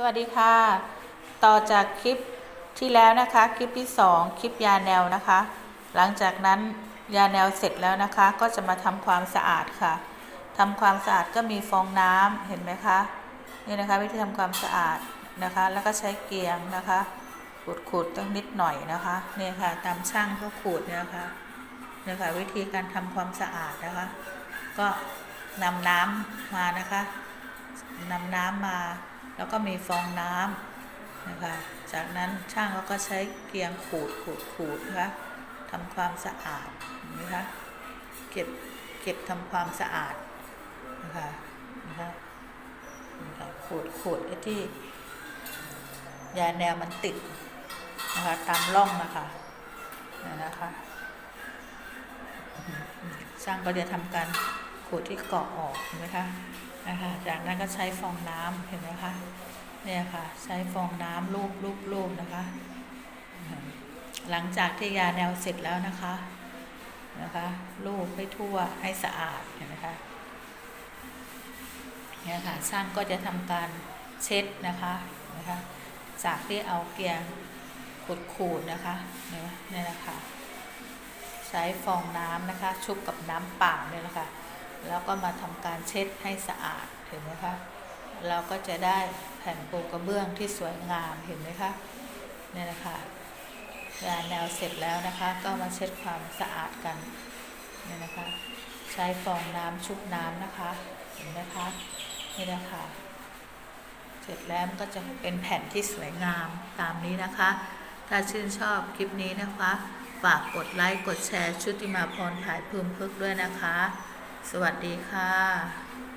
สวัสดีค่ะ ต่อจากคลิปที่แล้วนะคะ คลิปที่ 2 คลิปยาแนวนะคะ หลังจากนั้นยาแนวเสร็จแล้วนะคะ ก็จะมาทำความสะอาดค่ะทำความสะอาดก็มีฟองน้ำเห็นไหมคะนี่นะคะวิธีทำความสะอาดนะคะ แล้วก็ใช้เกลียงนะคะขูดๆต้องนิดหน่อยนะคะเนี่ยค่ะตามช่างก็ขูดเนี่ยค่ะเนี่ยค่ะวิธีการทำความสะอาดนะคะ ก็นำน้ำมานะคะนำน้ำมา แล้วก็มีฟองน้ำนะคะ จากนั้นช่างเขาก็ใช้เกลียงขูดขูดขูดนะคะทำความสะอาดเห็นไหมคะเก็บเก็บทำความสะอาดนะคะนะคะนะคะขูดขูดไอ้ที่ยาแนวมันติดนะคะตามร่องนะคะนะคะช่างก็จะทำการขูดที่เกาะออกเห็นไหมคะนะคะจากนั้นก็ใช้ฟองน้ำเห็นไหมคะ เนี่ยค่ะ ใช้ฟองน้ำลูบลูบลูบนะคะ หลังจากที่ยาแนวเสร็จแล้วนะคะนะคะลูบให้ทั่วให้สะอาดเห็นไหมคะเนี่ยค่ะช่างก็จะทำการเช็ดนะคะนะคะจากที่เอาเกลียงขูดๆนะคะเนี่ยเนี่ยนะคะใช้ฟองน้ำนะคะชุบกับน้ำเปล่าเนี่ยแหละค่ะแล้วก็มาทำการเช็ดให้สะอาดเห็นไหมคะ เราก็จะได้แผ่นปูกระเบื้องที่สวยงามเห็นไหมคะเนี่ยนะคะงานแนวเสร็จแล้วนะคะ ก็มาเช็ดความสะอาดกันเนี่ยนะคะ ใช้ฟองน้ำชุบน้ำนะคะ เห็นไหมคะนี่นะคะเสร็จแล้วก็จะเป็นแผ่นที่สวยงามตามนี้นะคะ ถ้าชื่นชอบคลิปนี้นะคะ ฝากกดไลค์กดแชร์ชุติมาพรผายพึมพึกด้วยนะคะ สวัสดีค่ะ